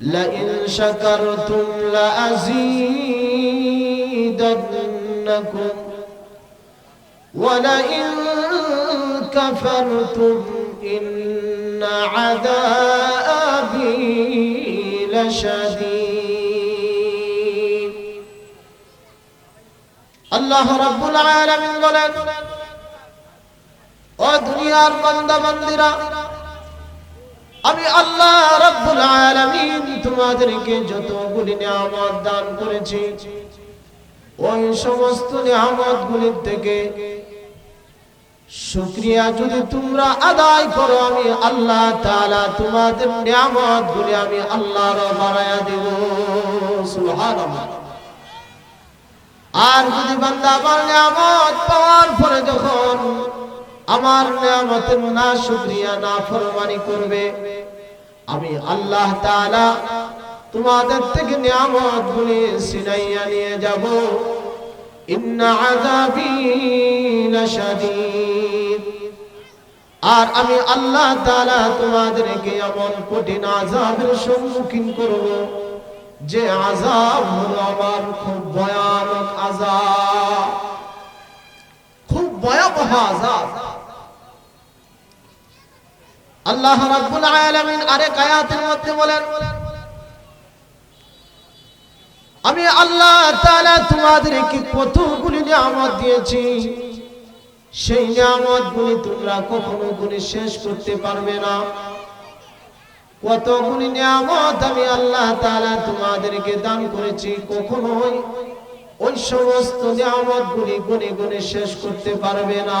لئن شكرتم لأزيدنكم ولئن كفرتم إن عذابي لشديد الله رب العالمين বলেন ও দুনিয়ার বান্দা বান্দিরা আমি আল্লাহ রব্বুল আলামিন তোমাদেরকে যতগুলি নিয়ামত দান করেছি, ওই সমস্ত নিয়ামত গুলির থেকে শুক্রিয়া যদি তোমরা আদায় করো, আমি আল্লাহ তাআলা তোমাদের নিয়ামত গুলি আমি আল্লাহর বাড়ায়া দেব। সুবহানাল্লাহ। আর যদি বান্দা আমার নিয়ামত পাওয়ার পরে যখন আমার নিয়ামতের না শুকরিয়া না ফরমানি করবে। আমি আল্লাহ তাআলা তোমাদের থেকে নিয়ামত গুলি সিনাইয়া নিয়ে যাব। আর আমি আল্লাহ তাআলা তোমাদেরকে এমন কঠিন আযাবের সম্মুখীন করব যে আযাব হলো আমার খুব ভয়ানক আযাব। খুব ভয়াবহ আযাব। আল্লাহ রাব্বুল আলামিন আরেক আয়াতের মধ্যে বলেন, আমি আল্লাহ তাআলা তোমাদেরকে কতগুলি নিয়ামত দিয়েছি। সেই নিয়ামতগুলি তোমরা কখনো গুলি শেষ করতে পারবে না। কতগুলি নিয়ামত আমি আল্লাহ তাআলা তোমাদেরকে দান করেছি, কখনোই ওই সমস্ত নিয়ামতগুলি গুনে গুনে শেষ করতে পারবে না।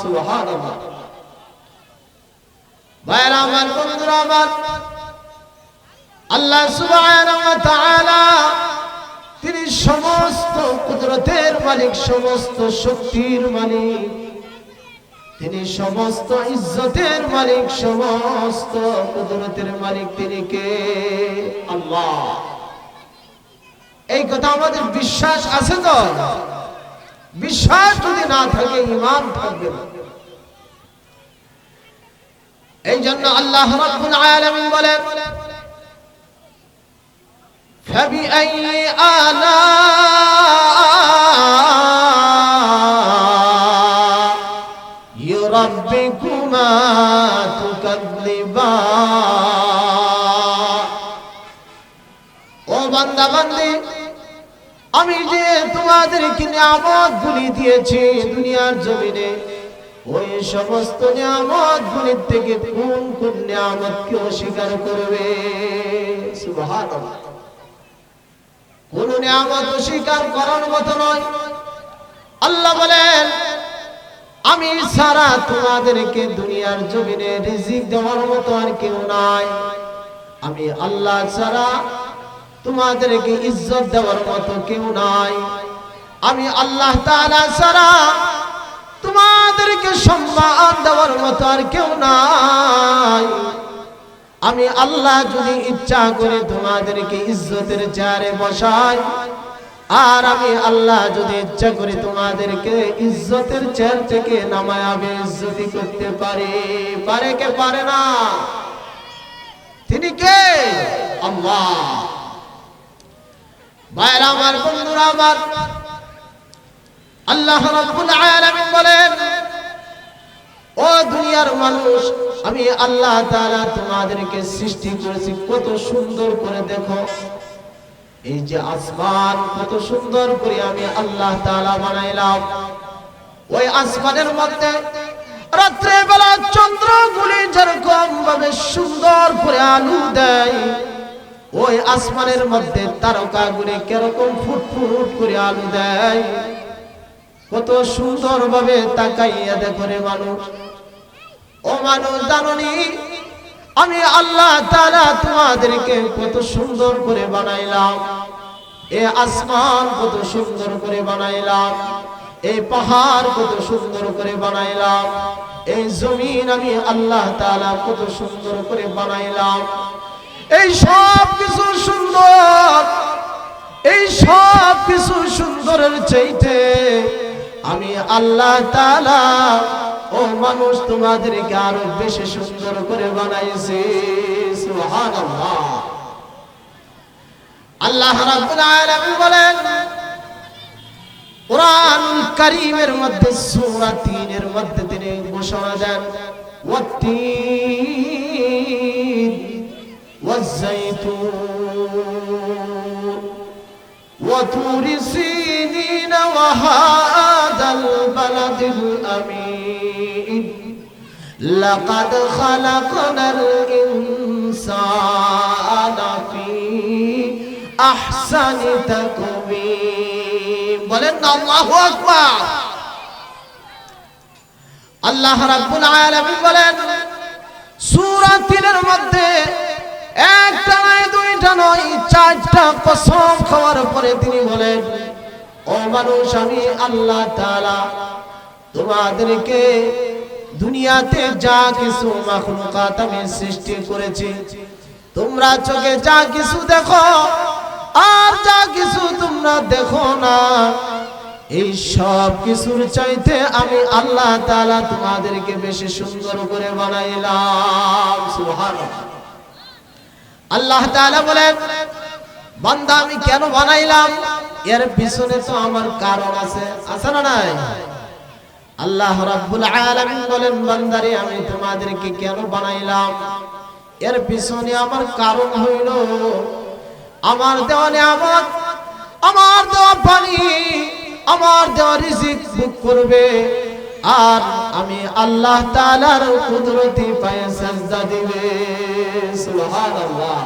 সুবহানাল্লাহ। ভাইরা আমার বন্ধুরা আমার, আল্লাহ তিনি সমস্ত কুদরতের মালিক, সমস্ত শক্তির মালিক। তিনি সমস্ত ইজ্জতের মালিক, সমস্ত কুদরতের মালিক তিনি কে? আল্লাহ। এই কথা আমাদের বিশ্বাস আছে তো? বিশ্বাস যদি না থাকে ইমান থাকবে না। এই জন্য আল্লাহ রাব্বুল আলামিন বলেন فبأي آلاء ربكما تكذبان ও বান্দা বান্দি আমি যে তোমাদেরকে নিয়ামত গুলি দিয়েছি দুনিয়ার জমিনে ওই সমস্ত নিয়ামত গুলির থেকে কোন কোন নিয়ামতকে অস্বীকার করবে? কোন নিয়ামত অস্বীকার করার মতো নয়। আল্লাহ বলেন, আমি সারা তোমাদেরকে দুনিয়ার জমিনে রিজিক দেওয়ার মতো আর কেউ নাই। আমি আল্লাহ ছাড়া তোমাদেরকে ইজ্জত দেওয়ার মতো কেউ নাই। আমি আল্লাহ তাআলা ছাড়া তোমাদেরকে সম্মান দেওয়ার মতো আর কেউ নাই। আমি আল্লাহ যদি ইচ্ছা করে তোমাদেরকে ইজ্জতের চেয়ারে বসাই, আর আমি আল্লাহ যদি ইচ্ছা করে তোমাদেরকে ইজ্জতের চেয়ার থেকে নামায় আমি ইজ্জতি করতে পারি, পারে কে পারে না? তিনি কে? আল্লাহ। ভাইরা আমার বন্ধুরা আমার আল্লাহ রাব্বুল আলামিন বলেন, ও দুনিয়ার মানুষ, আমি আল্লাহ তাআলা তোমাদেরকে সৃষ্টি করেছি, কত সুন্দর করে দেখো। এই যে আসমান, কত সুন্দর করে আমি আল্লাহ তাআলা বানাইলাম। ওই আসমানের মধ্যে রাত্রে বেলা চন্দ্রগুলি যেরকম ভাবে সুন্দর করে আলো দেয়, ওই আসমানের মধ্যে তারকাগুলি কীরকম ফুটফুট করে আলো দেয়। কত সুন্দর ভাবে তাকাইয়া দেখো রে মানুষ। ও মানুষ, জাননি? আমি আল্লাহ তাআলা তোমাদেরকে কত সুন্দর করে বানাইলাম। এ আসমান কত সুন্দর করে বানাইলাম। এই পাহাড় কত সুন্দর করে বানাইলাম। এই জমিন আমি আল্লাহ তাআলা কত সুন্দর করে বানাইলাম। এই সব কিছু সুন্দর, এই সব কিছু সুন্দরের চাইতে আমি আল্লাহ তালা ও মানুষ তোমাদেরকে আরও বেশি সুন্দর করে বানাইছি। আল্লাহ বলেন, কোরআন মধ্যে মধ্যে তিনি ঘোষণা দেন الأمين لقد خلقنا الإنسان في أحسن تقويم বলেন না আল্লাহু আকবার আল্লাহ রাব্বুল আলামিন বলেন সূরা তিনের মধ্যে একটা নয় দুইটা নয় চারটা কসম খাওয়ার পরে তিনি বলেন ও মানুষ আমি আল্লাহ তাআলা তোমাদেরকে দুনিয়াতে যা কিছু মাখলুকাত আমি সৃষ্টি করেছি, তোমরা চোখে যা কিছু দেখো, আর যা কিছু তোমরা দেখো না, এই সব কিছুর চাইতে আমি আল্লাহ তাআলা তোমাদেরকে বেশি সুন্দর করে বানাইলাম, সুবহানাল্লাহ। আল্লাহ তাআলা বলেন, বান্দা আমি কেন বানাইলাম? এর পিছনে তো আমার কারণ আছে আছে না নাই? আল্লাহ রাব্বুল আলামিন বলেন, বান্দারে, আমি তোমাদেরকে কেন বানাইলাম? এর পিছনে আমার কারণ হইল, আমার দেওয়া নিয়ামত, আমার দেওয়া পানি আমার দেওয়া রিজিক বুক করবে। আর আমি আল্লাহ তাআলার কুদরতি পায়ে সাজদা দিবে। সুবহানাল্লাহ।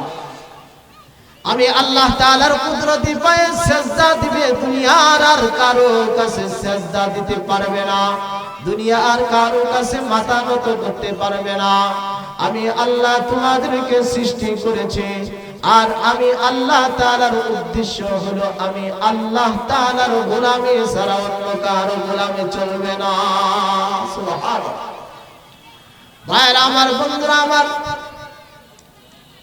আমি আল্লাহ তাআলার কুদরতি পায়ে সেজদা দিবে, দুনিয়ার আর কারও কাছে সেজদা দিতে পারবে না। দুনিয়া আর কারও কাছে মাথা নত করতে পারবে না। আমি আল্লাহ তোমাদেরকে সৃষ্টি করেছি। আর আমি আল্লাহ তাআলার উদ্দেশ্য হলো, আমি আল্লাহ তাআলার গোলামি ছাড়া অন্য কারও গোলামি চলবে না। ভাইরা আমার বন্ধুরা, আমার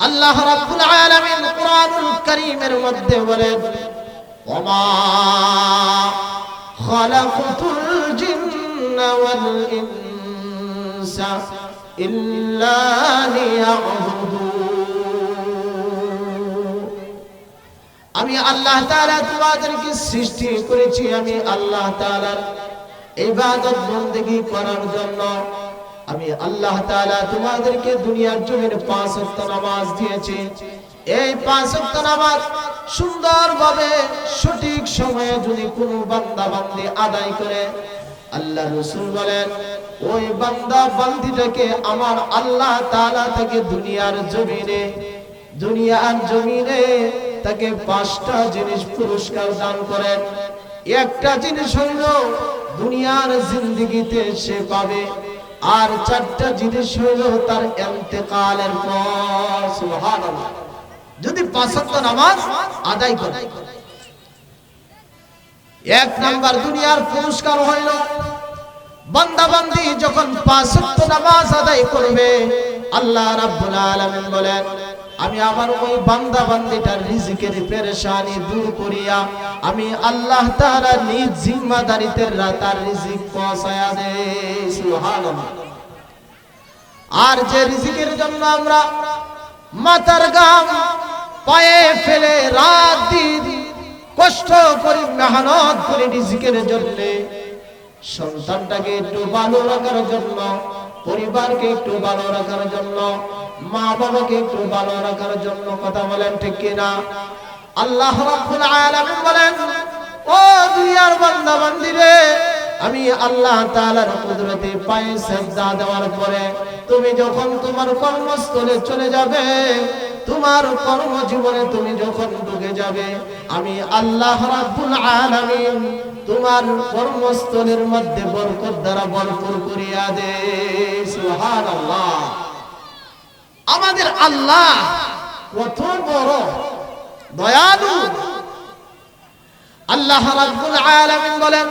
আল্লাহ রাব্বুল আলামিন কুরআনুল কারীমের মধ্যে বলেন, ওমা খালাকতুল জিন্না ওয়াল ইনসা ইল্লা লিয়াবুদুন. আমি আল্লাহ তাআলা তোমাদেরকে সৃষ্টি করেছি, আমি আল্লাহ তাআলার ইবাদত বندگی করার জন্য আমি আল্লাহ তাআলা তোমাদেরকে দুনিয়ার জমিনে পাঁচ ওয়াক্ত নামাজ দিয়েছি। এই পাঁচ ওয়াক্ত নামাজ সুন্দরভাবে সঠিক সময়ে যদি কোনো বান্দা বান্দি আদায় করে, আল্লাহ রসুল বলেন, ওই বান্দা বান্দিটাকে আমার আল্লাহ তাআলা তাকে দুনিয়ার জমিনে দুনিয়ার জমিনে তাকে পাঁচটা জিনিস পুরস্কার দান করেন। একটা জিনিস হইল, দুনিয়ার জিন্দগিতে সে পাবে আর চারটা জিনিস হইল তার এতেকালের পর যদি পাঁচত্ব নামাজ আদায় করে। এক নাম্বার দুনিয়ার পুরস্কার হইল, বান্দাবান্দি যখন পাঁচত্ব নামাজ আদায় করবে, আল্লাহ রাব্বুল আলামিন বলেন আমি আমার ওই বান্দা বান্দিটার রিজিকের পেরেশানি দূর করিয়া আমি আল্লাহ তাআলা নিজ জিম্মাদারিতে তার রিজিক পৌঁছায়া সুবহানাল্লাহ। আর যে রিজিকের জন্য আমরা মাথার গাম পায়ে ফেলে রাত দিন কষ্ট করি মেহনত করি রিজিকের জন্য সন্তানটাকে একটু ভালো রাখার জন্য, পরিবারকে একটু ভালো রাখার জন্য মা বাবাকে একটু ভালো রাখার জন্য কথা বলেন, ঠিক কিনা? আল্লাহ রাব্বুল আলামিন বলেন, ও দুনিয়ার বান্দা বান্দিরে আমি আল্লাহ তাআলার কুদরতে পায়ে সেজদা দেওয়ার পরে তুমি যখন তোমার কর্মস্থলে চলে যাবে, তোমার কর্মজীবনে তুমি যখন ঢুকে যাবে, আমি আল্লাহ তোমার কর্মস্থলের মধ্যে বরকত দ্বারা ভরপুর করিয়া দে সুবহানাল্লাহ। আমাদের আল্লাহ কত বড় দয়ালু। আল্লাহ রাব্বুল আলামিন বলেন,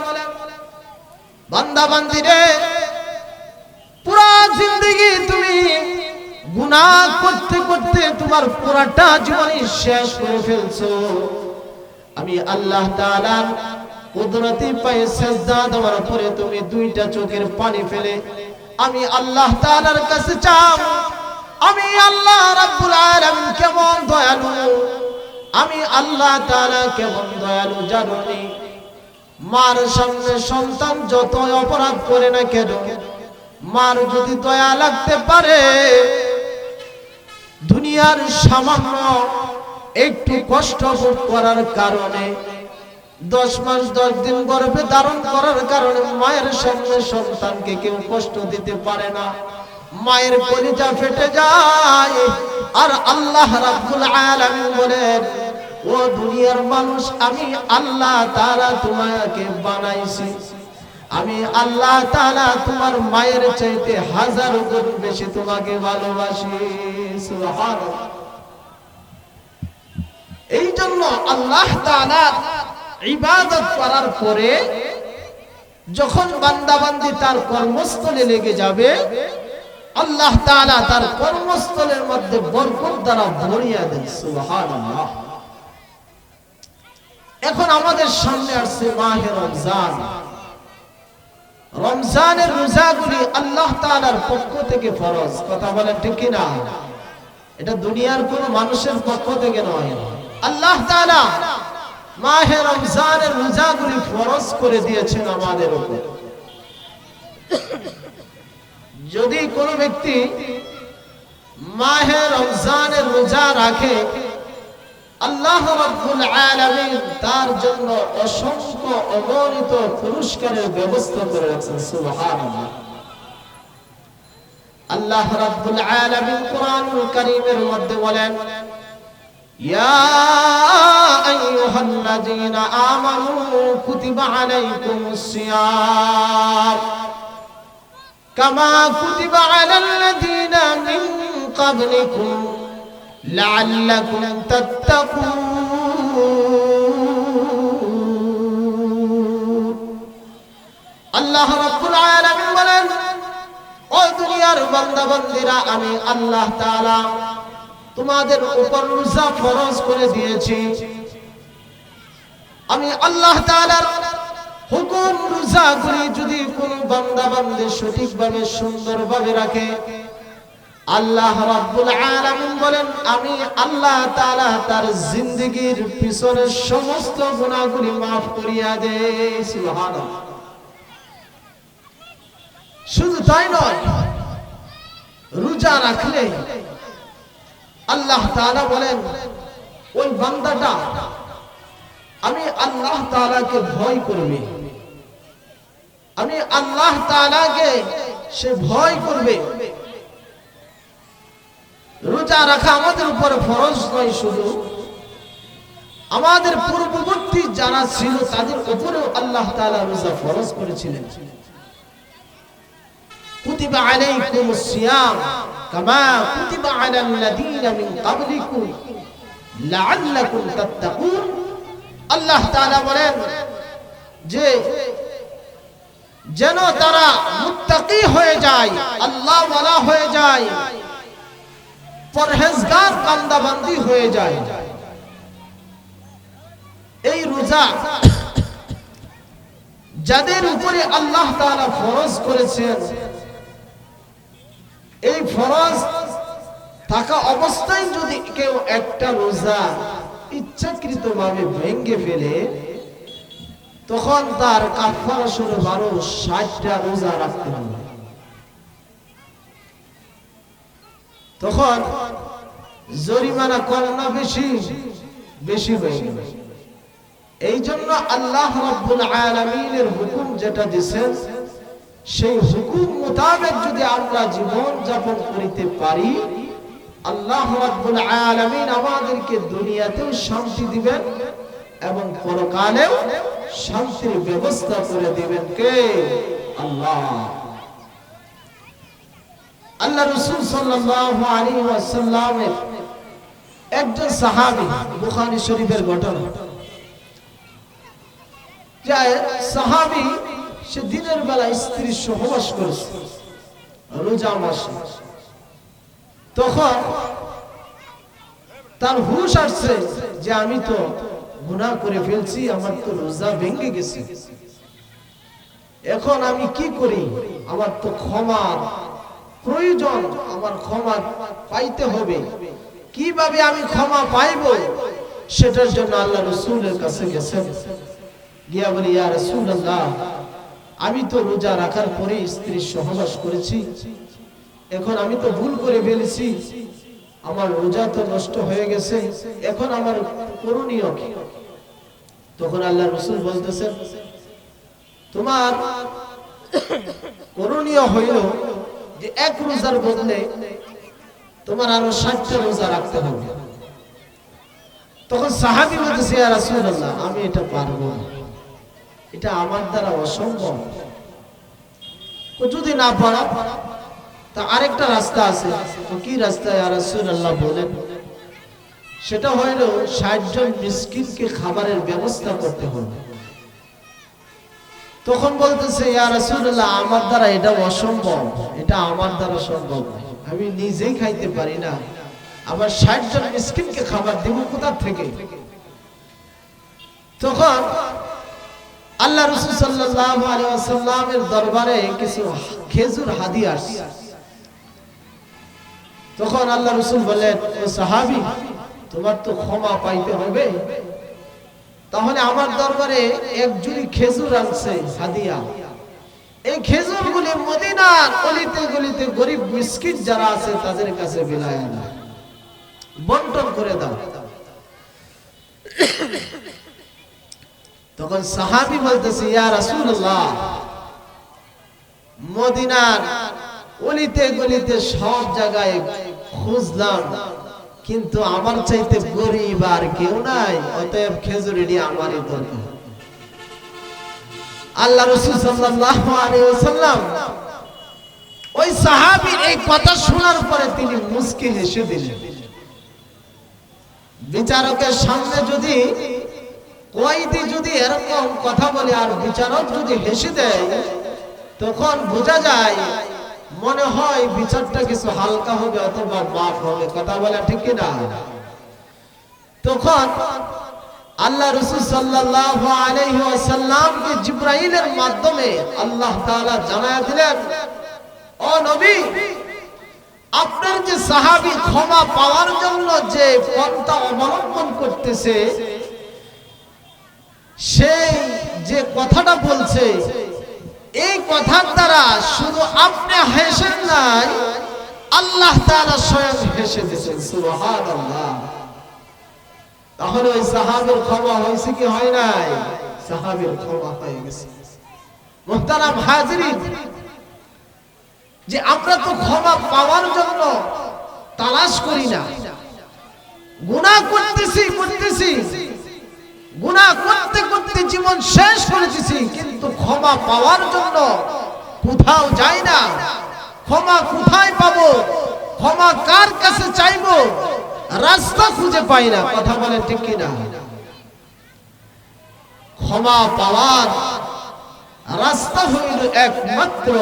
বান্দা বান্দিরে পুরা জিন্দগি তুমি গুনাহ করতে করতে তোমার পুরাটা জীবন শেষ করে ফেলছো। আমি আল্লাহ তাআলার কুদরতি পায়ে সেজদা দেওয়ার পরে তুমি দুইটা চোখের পানি ফেলে, আমি আল্লাহ তাআলার কাছে চাও আমি আল্লাহ রাব্বুল আলামিন কেমন দয়ালু? আমি আল্লাহ তাআলা কেমন দয়ালু জানি মার সামনে সন্তান যত অপরাধ করে না কেন, মার যদি দয়া লাগতে পারে, দুনিয়ার সামান্য একটু কষ্ট ভোগ করার কারণে, দশ মাস, দশ দিন গর্ভে ধারণ করার কারণে মায়ের সামনে সন্তানকে কেউ কষ্ট দিতে পারে না। মায়ের কলিজা ফেটে যায়। আর আল্লাহ রাব্বুল আলামিন বলেন, ও দুনিয়ার মানুষ, আমি আল্লাহ তাআলা তোমাকে বানাইছি। আমি আল্লাহ তাআলা তোমার মায়ের চাইতে হাজার গুণ বেশি তোমাকে ভালোবাসি। সুবহানাল্লাহ। এই জন্য আল্লাহ তাআলা ইবাদত করার পরে যখন বান্দাবান্দি তার কর্মস্থলে লেগে যাবে আল্লাহ তাআলা তার কর্মস্থলের মধ্যে বরকত দ্বারা ভরিয়া দেন, সুবহানাল্লাহ। এখন আমাদের সামনে আসছে মাহে রমজান। রমজানের রোজাগুলি আল্লাহ তাআলার পক্ষ থেকে ফরজ, কথা বলেন ঠিক না এটা দুনিয়ার কোন মানুষের পক্ষ থেকে নয়। আল্লাহ তাআলা মাহে রমজানের রোজাগুলি ফরজ করে দিয়েছেন আমাদের উপর। যদি কোন ব্যক্তি মাহে রমজানের রোজা রাখে, আল্লাহ তার জন্য অসংখ্য অগণিত পুরস্কারের ব্যবস্থা করে রাখছেন আল্লাহ রাব্বুল আলামিন কোরআনুল কারীমের মধ্যে বলেন, ইয়া আইয়ুহাল্লাযীনা আমানু কুতিবা আলাইকুমুস সিয়াম। কামা কুতিবা আলাল লাযীনা মিন ক্বাবলিকুম لعلكم تتقون আল্লাহ রাব্বুল আলামিন বলেন ও দুনিয়ার বান্দা বান্দিরা আমি আল্লাহ তাআলা তোমাদের উপর রোজা ফরজ করে দিয়েছি আমি আল্লাহ তাআলার হুকুম রোজা করি যদি কোন বান্দা বান্দে সঠিকভাবে, সুন্দরভাবে রাখে, আল্লাহ রাব্বুল আলামিন বলেন, আমি আল্লাহ তাআলা তার জিন্দেগীর পিছনের সমস্ত গুনাহগুলি maaf করিয়া দেই, সুবহানাল্লাহ। শুধু তাই নয়, রোজা রাখলে আল্লাহ তাআলা বলেন, ওই বান্দাটা, আমি আল্লাহ তাআলাকে ভয় করবে। আমি আল্লাহ তাআলাকে সে ভয় করবে। রোজা রাখা আমাদের উপরে ফরজ নয় শুধু। আমাদের পূর্ববর্তী যারা ছিল, তাদের উপরেও আল্লাহ তাআলা রোজা ফরজ করেছিলেন। আল্লাহ বলেন যে যেন তারা মুত্তাকি হয়ে যায়, আল্লাহ ওয়ালা হয়ে যায়, পরহেজগার বান্দাবান্দি হয়ে যায়। এই রোজা যাদের উপরে আল্লাহ তাআলা ফরজ করেছেন, এই ফরজ থাকা অবস্থায় যদি কেউ একটা রোজা ইচ্ছাকৃত ভাবে ভেঙ্গে ফেলে তখন তার কাফারা শুরু বারো ষাটটা রোজা রাখতে হবে তখন জরিমানা কম না বেশি বেশি হয়ে এই জন্য আল্লাহ রাব্বুল আলামিনের হুকুম যেটা দিয়েছেন, সেই হুকুম মোতাবেক যদি আমরা জীবন যাপন করিতে পারি, আল্লাহ রাব্বুল আলামিন আমাদেরকে দুনিয়াতেও শান্তি দিবেন এবং পরকালেও শান্তির ব্যবস্থা করে দিবেন কে? আল্লাহ। আল্লাহ রসুল সাল্লাল্লাহু আলাইহি একজন সাহাবী, বুখারী শরীফের ঘটনা সাহাবী, সে দিনের বেলা স্ত্রীর সহবাস করেছে, রোজা মাসে। তখন তার হুশ আসছে যে আমি তো গুনাহ করে ফেলছি, আমার তো রোজা ভেঙে গেছে। এখন আমি কি করি? আমার তো ক্ষমার প্রয়োজন, আমার ক্ষমা পাইতে হবে। কীভাবে আমি ক্ষমা পাইব? সেটার জন্য আল্লাহ রসুলের কাছে গেছেন। গিয়া বলি, ইয়া রাসূলুল্লাহ, আমি তো রোজা রাখার পরে স্ত্রীর সহবাস করেছি। এখন আমি তো ভুল করে ফেলেছি। আমার রোজা তো নষ্ট হয়ে গেছে। এখন আমার করণীয় তখন আল্লাহ রসুল বলতেছেন, তোমার করণীয় হইল যে এক রোজার বদলে তোমার আরও ষাটটা রোজা রাখতে হবে। তখন সাহাবি বলতেছে রাসূলুল্লাহ, আমি এটা পারব এটা আমার দ্বারা অসম্ভব। যদি না পারা, তা আরেকটা রাস্তা আছে। কি রাস্তা, ইয়া রাসূলুল্লাহ বলেন? সেটা হইল ষাট জন মিসকিনকে খাবারের ব্যবস্থা করতে হবে। তখন বলতেছে আমার দ্বারা এটা অসম্ভব, এটা আমার দ্বারা সম্ভব আমি নিজেই খাইতে পারি না। আবার ষাট জন মিসকিনকে খাবার দিব কোথা থেকে? তখন আল্লাহ রসুল আলাইহি দরবারে কিছু খেজুর হাদি আসছে। তখন আল্লাহ রসুল বললেন, ও সাহাবী তোমার তো ক্ষমা পাইতে হবে। তাহলে আমার দরবারে এক জুড়ি খেজুর আনছে হাদিয়া। এই খেজুর গুলি মদিনার গলিতে গলিতে গরিব মিসকিন যারা আছে তাদের কাছে বিলায় না বন্টন করে দাও। তখন সাহাবি বলতেছে, ইয়া রাসূলুল্লাহ, মদিনার গলিতে গলিতে সব জায়গায় খুঁজলাম। কিন্তু আমার চাইতে গরিব আর কেউ নাই, অতএব খেজুরি আমারই দরকার। আল্লাহ রসুল সাল্লাল্লাহু ওই সাহাবীর এই কথা শোনার পরে তিনি মুস্কি হেসে দিলেন। বিচারকের সামনে যদি কয়েদি যদি এরকম কথা বলে আর বিচারক যদি হেসে দেয়, তখন বোঝা যায় মনে হয় বিচারটা কিছু হালকা হবে অথবা মাফ হবে, কথা বলা ঠিক কিনা? তখন আল্লাহ রসুল সাল্লাল্লাহু আলাইহি ওয়াসাল্লামকে জিব্রাইলের মাধ্যমে আল্লাহ তাআলা জানায় দিলেন, ও নবী, আপনার যে সাহাবী ক্ষমা পাওয়ার জন্য যে পন্থা অবলম্বন করতেছে, সেই যে কথাটা বলছে এই কথার দ্বারা শুধু আপনি হেসেন নাই, আল্লাহ তাআলা স্বয়ং হেসে দিয়েছেন তাহলে ওই সাহাবের ক্ষমা হয়েছে কি হয় নাই? সাহাবের ক্ষমা হয়ে গেছে। যে আমরা তো ক্ষমা পাওয়ার জন্য তালাশ করি না। গুনাহ করতেছি করতেছি। গুনাহ করতে করতে জীবন শেষ করেছি কিন্তু ক্ষমা পাওয়ার জন্য কোথাও যাই না। ক্ষমা কোথায় পাবো? ক্ষমা কার কাছে চাইব? রাস্তা খুঁজে পাই না, কথা বলে ঠিক কিনা? ক্ষমা পাওয়ার রাস্তা হইল একমাত্র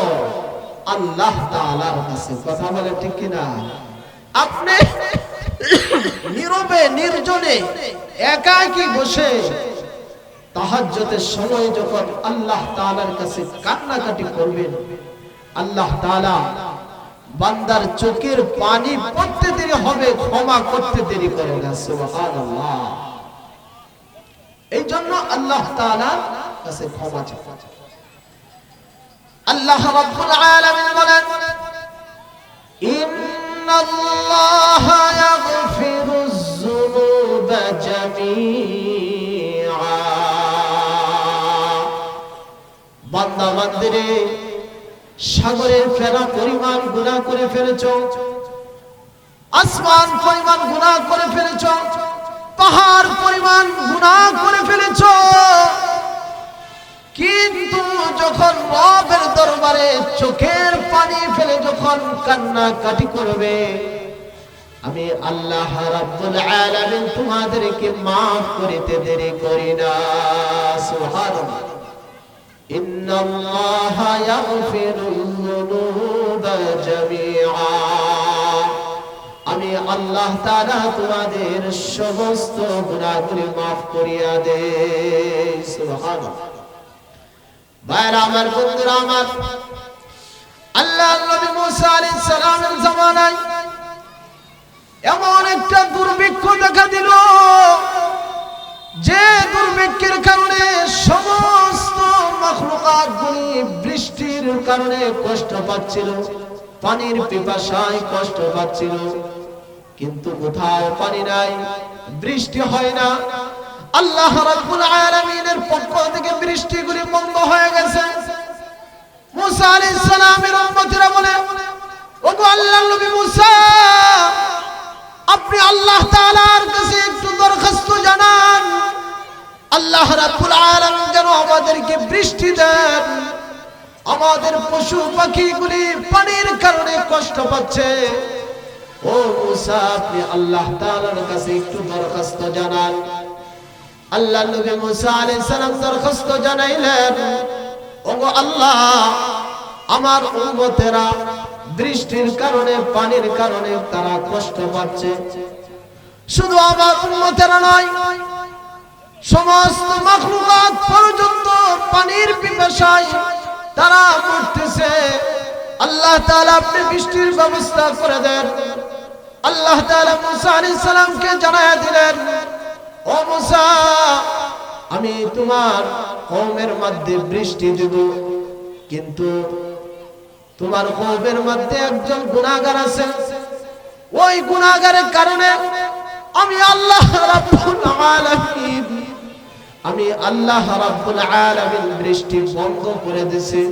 আল্লাহ তাআলার কাছে, কথা বলে ঠিক কিনা? আপনি নীরবে, নির্জনে, একাকী বসে তাহাজ্জুদের সময় যখন আল্লাহ তাআলার কাছে কান্নাকাটি করবেন, আল্লাহ তাআলা বান্দার চোখের পানি পড়তে দেরি হবে, ক্ষমা করতে দেরি করে না, সুবহানাল্লাহ। এই জন্য আল্লাহ তাআলা কাছে ক্ষমা চাই আল্লাহ রাব্বুল আলামিন বলেন ইন্নাল্লাহ ইয়াগফিরুজ যুনুবা জামিআ বান্দা, বান্দিরে, সাগরের ফেরা পরিমাণ গুনাহ করে ফেলেছ, আসমান পরিমাণ গুনাহ করে ফেলেছ, পাহাড় পরিমাণ গুনাহ করে ফেলেছ। কিন্তু যখন রবের দরবারে চোখের পানি ফেলে যখন কান্না কাটি করবে, আমি আল্লাহ রাব্বুল আলামিন তোমাদেরকে maaf করতে দেরি করি না। সুবহানাল্লাহ। ইন্নাল্লাহা ইয়াগফিরুল যুনুবা জামিআ। আমি আল্লাহ তাআলা তোমাদের সমস্ত গুনাহগুলি maaf করিয়া দেই। সুবহানাল্লাহ। ভাইরা আমার আমার, আল্লাহ নবী মুসা এমন একটা দুর্ভিক্ষ দেখা দিল। যে দুর্ভিক্ষের কারণে সমস্ত মখলুকাতগুলি বৃষ্টির কারণে কষ্ট পাচ্ছিল, পানির পিপাসায় কষ্ট পাচ্ছিল। কিন্তু কোথায় পানি নাই, বৃষ্টি হয় না। আল্লাহ রাব্বুল আলামিনের পক্ষ থেকে বৃষ্টিগুলি বন্ধ হয়ে গেছে। মুসা আলাইহিস সালামের উম্মতিরা বলে, ওগো আল্লাহর নবী মুসা, আপনি আল্লাহ তাআলার কাছে একটু দরখাস্ত জানান। আল্লাহ রাব্বুল আলামিন যেন আমাদেরকে বৃষ্টি দেন। আমাদের পশু পাখিগুলি পানির কারণে কষ্ট পাচ্ছে। ও মুসা, আপনি আল্লাহ তাআলার কাছে একটু দরখাস্ত জানান। আল্লাহ নবী মুসা আলাইহিস সালাম দরখাস্ত জানাইলেন, ওগো আল্লাহ, আমার উম্মতেরা বৃষ্টির কারণে, পানির কারণে তারা কষ্ট পাচ্ছে। শুধু আমার উম্মতেরা নয়, সমস্ত মাখলুকাত পর্যন্ত পানির পিপাসায় তারা মরতেছে। আল্লাহ তাআলা আপনি বৃষ্টির ব্যবস্থা করে দেন। আল্লাহ তাআলা মুসা আলাইহিস সালামকে জানায়া দিলেন আমি তোমার কওমের মধ্যে বৃষ্টি দেব। কিন্তু তোমার কওমের মধ্যে একজন গুনাহগার আছে। ওই গুনাহগারের কারণে আমি আল্লাহ আমি আল্লাহ বৃষ্টি বন্ধ করে দিছি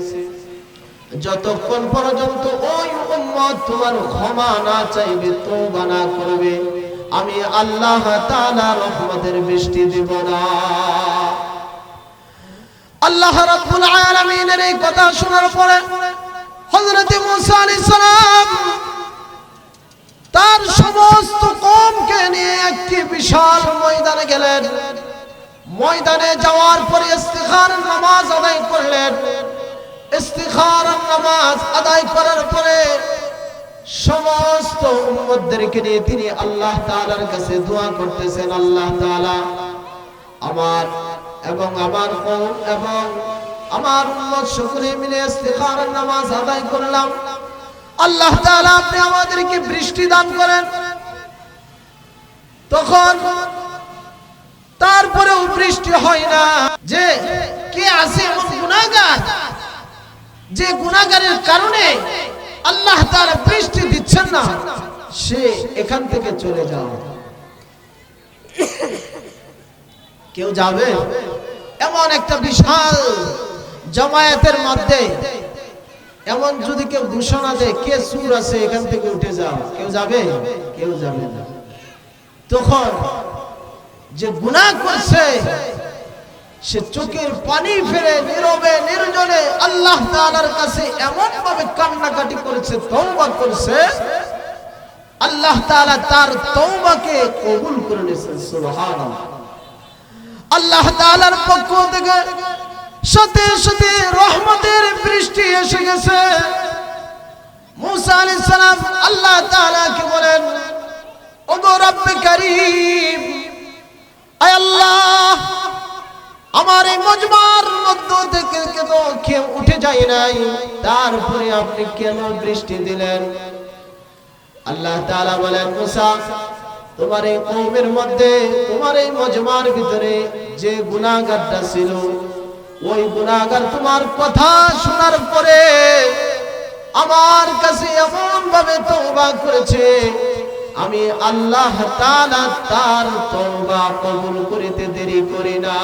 যতক্ষণ পর্যন্ত ওই উম্মত তোমার ক্ষমা না চাইবে, তওবা না করবে আমি আল্লাহ তাআলা রহমতের বৃষ্টি দিব না। আল্লাহ রাব্বুল আলামিনের এই কথা শোনার পরে হযরত মুসা সালাম তার সমস্ত কমকে নিয়ে একটি বিশাল ময়দানে গেলেন। ময়দানে যাওয়ার পরে ইস্তিখার নামাজ আদায় করলেন। ইস্তিখার নামাজ আদায় করার পরে সমস্ত উম্মতদেরকে নিয়ে তিনি আল্লাহ তাআলার কাছে দোয়া করতেছেন, আল্লাহ তাআলা আমার এবং আমার কওম এবং আমার উম্মত সকলে মিলে ইস্তিখার নামাজ আদায় করলাম। আল্লাহ তাআলা আপনি আমাদেরকে বৃষ্টি দান করেন। তখন তারপরেও বৃষ্টি হয় না। যে কে আছে এমন গুনাহগার? যে গুনাহগারের কারণে আল্লাহ তার বৃষ্টি দিচ্ছেন না। সে এখান থেকে চলে যাও। কেউ যাবে? এমন একটা বিশাল জামায়াতের মধ্যে। এমন যদি কেউ ঘোষণা দেয়, কে সুর আছে, এখান থেকে উঠে যাও। কেউ যাবে? কেউ যাবে না। তখন যে গুনাহ করছে সে চোখের পানি ফেলে নীরবে, নির্জনে আল্লাহ তাআলার কাছে এমন ভাবে কান্নাকাটি করেছে, তওবা করছে। আল্লাহ তাআলা তার তওবাকে কবুল করে নিয়েছেন, সুবহানাল্লাহ। আল্লাহ তাআলার পক্ষ থেকে সাথে সাথে রহমতের বৃষ্টি এসে গেছে। মুসা আলাইহিস সালাম আল্লাহ তাআলাকে বলেন, ওগো রব্বে কারীম, আয় আল্লাহ আমার এই মজমার মধ্য থেকে কেন কেউ উঠে যায় নাই? তারপরে আপনি কেন বৃষ্টি দিলেন? আল্লাহ তাআলা বলেন, মুসা, তোমার এই কওমের মধ্যে, তোমার এই মজমার ভিতরে যে গুনাহগারটা ছিল, ওই গুনাহগার তোমার কথা শোনার পরে আমার কাছে এমন ভাবে তওবা করেছে আমি আল্লাহ তার তওবা কবুল করিতে দেরি করি না।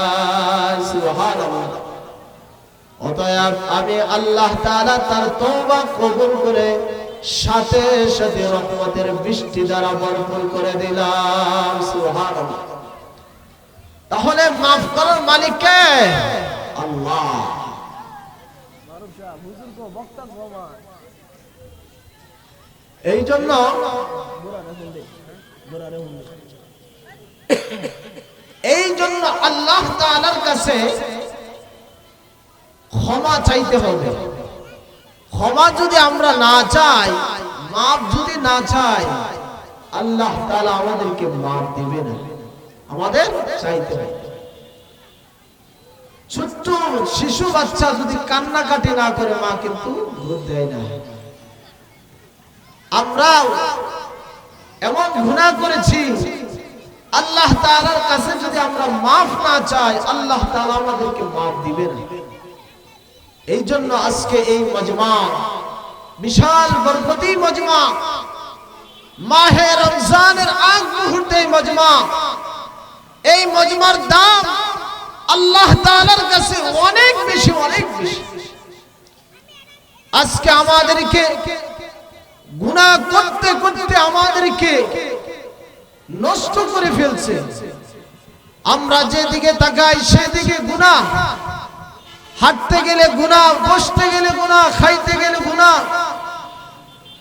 অতএব আমি আল্লাহ তাআলা তার তওবা কবুল করে সাথে সাথে রহমতের বৃষ্টি দ্বারা ভরপুর করে দিলাম। সুবহানাল্লাহ। তাহলে মাফ করার মালিক কে? আল্লাহ। এই জন্য এই জন্য আল্লাহ তাআলার কাছে ক্ষমা চাইতে হবে। ক্ষমা যদি আমরা না চাই, মাপ যদি না চাই, আল্লাহ তাআলা আমাদেরকে মাপ দিবে না আমাদের চাইতে হবে। ছোট্ট শিশু বাচ্চা যদি কান্নাকাটি না করে, মা কিন্তু দেয় না। আমরাও এমন গুনাহ করেছি, আল্লাহ তাআলার কাছে যদি আমরা মাফ না চাই, আল্লাহ তাআলা আমাদেরকে মাফ দিবে না এই জন্য আজকে এই মজমা, বিশাল বরকতি মজমা, মাহে রমজানের আগ মুহূর্তে মজমা, এই মজমার দাম আল্লাহ তাআলার কাছে অনেক বেশি অনেক বেশি। আজকে আমাদেরকে গুনাহ করতে করতে আমাদেরকে নষ্ট করে ফেলছে। আমরা যেদিকে তাকাই সেদিকে গুনাহ। হাঁটতে গেলে গুনাহ, বসতে গেলে গুনাহ, খাইতে গেলে গুনাহ।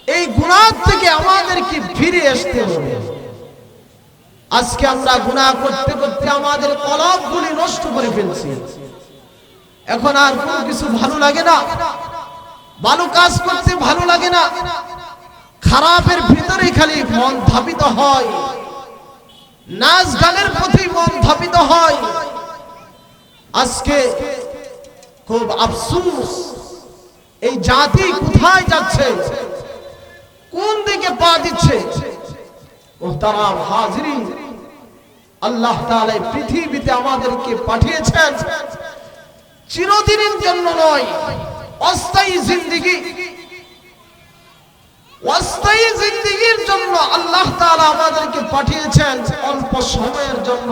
এই গুনাহ থেকে আমাদেরকে ফিরে আসতে হবে। আজকে আমরা গুনাহ করতে করতে আমাদের কলবগুলি নষ্ট করে ফেলছি। এখন আর কোনো কিছু ভালো লাগে না। ভালো কাজ করতে ভালো লাগে না। খারাপের ভিতরে খালি মন ধাবিত হয়। নাচ গানের প্রতি মন ধাবিত হয়। আজকে খুব আফসুস, এই জাতি কোথায় যাচ্ছে? কোন দিকে পা দিচ্ছে? মোহতারাম হাজিরিন, আল্লাহ এই পৃথিবীতে আমাদেরকে পাঠিয়েছেন। চিরদিনের জন্য নয়, অস্থায়ী জিন্দেগি। অস্থায়ী জিন্দেগির জন্য আল্লাহ তাআলা আমাদেরকে পাঠিয়েছেন অল্প সময়ের জন্য।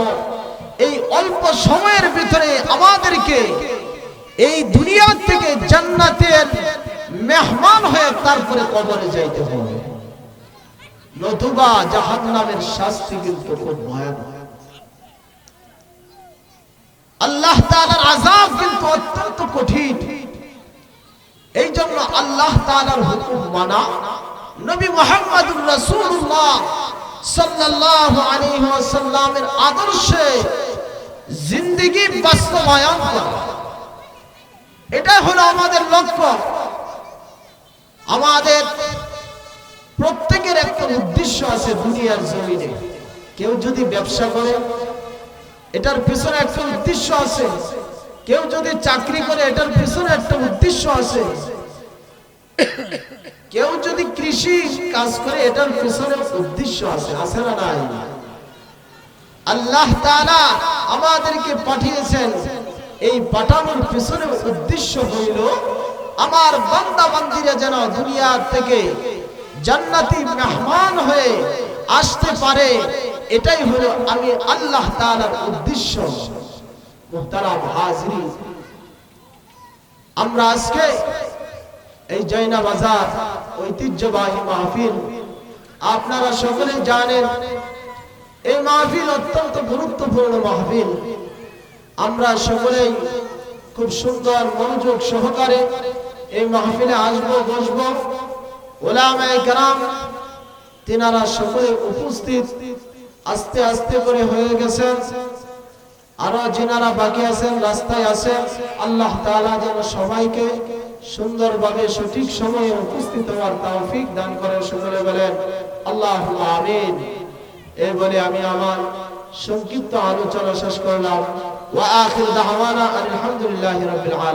এই অল্প সময়ের ভিতরে আমাদেরকে এই দুনিয়া থেকে জান্নাতের মেহমান হয়ে তারপরে কবরে যাইতে হবে। নতুবা জাহান্নামের শাস্তি কিন্তু খুব ভয়ানক। আল্লাহ তাআলার আযাব কিন্তু অত্যন্ত কঠিন। এই জন্য আল্লাহ তাআলার হুকুম মানা। নবী মুহাম্মদুর রাসূলুল্লাহ সাল্লাল্লাহু আলাইহি ওয়াসাল্লামের আদর্শে জিন্দেগি বাস্তবায়ন করা। এটা হলো আমাদের লক্ষ্য। আমাদের প্রত্যেকের একটা উদ্দেশ্য আছে দুনিয়ার জমিনে। কেউ যদি ব্যবসা করে, এটার পিছনে একটা উদ্দেশ্য আছে। কেউ যদি চাকরি করে, এটার পিছনে একটা উদ্দেশ্য আছে। কেউ যদি কৃষি কাজ করে, এটার পিছনে উদ্দেশ্য আছে আছে না নাই? আল্লাহ তাআলা আমাদেরকে পাঠিয়েছেন, এই পাঠানোর পিছনে উদ্দেশ্য হইল, আমার বান্দা বান্দিরা যেন দুনিয়া থেকে জান্নাতি মেহমান হয়ে আসতে পারে, এটাই হলো আমি আল্লাহ তাআলার উদ্দেশ্য। আমরা আজকে এই জৈনা বাজার, ঐতিহ্যবাহী মাহফিল। আপনারা সকলে জানেন, এই মাহফিল অত্যন্ত গুরুত্বপূর্ণ মাহফিল। আমরা সকলেই খুব সুন্দর মনোযোগ সহকারে এই মাহফিলে আসব, বসবো। ওলামায়ে গ্রাম তিনারা সকলে উপস্থিত, আস্তে আস্তে করে হয়ে গেছেন। আরও যেনারা বাকি আছেন, রাস্তায় আছেন, আল্লাহ তাআলা যেন সবাইকে সুন্দরভাবে সঠিক সময়ে উপস্থিত হওয়ার তৌফিক দান করে সকলে বলেন আল্লাহ আমিন। এই বলে আমি আমার সংক্ষিপ্ত আলোচনা শেষ করলাম। ওয়া আখির দাওয়ানা আলহামদুলিল্লাহি রাব্বিল আলামিন।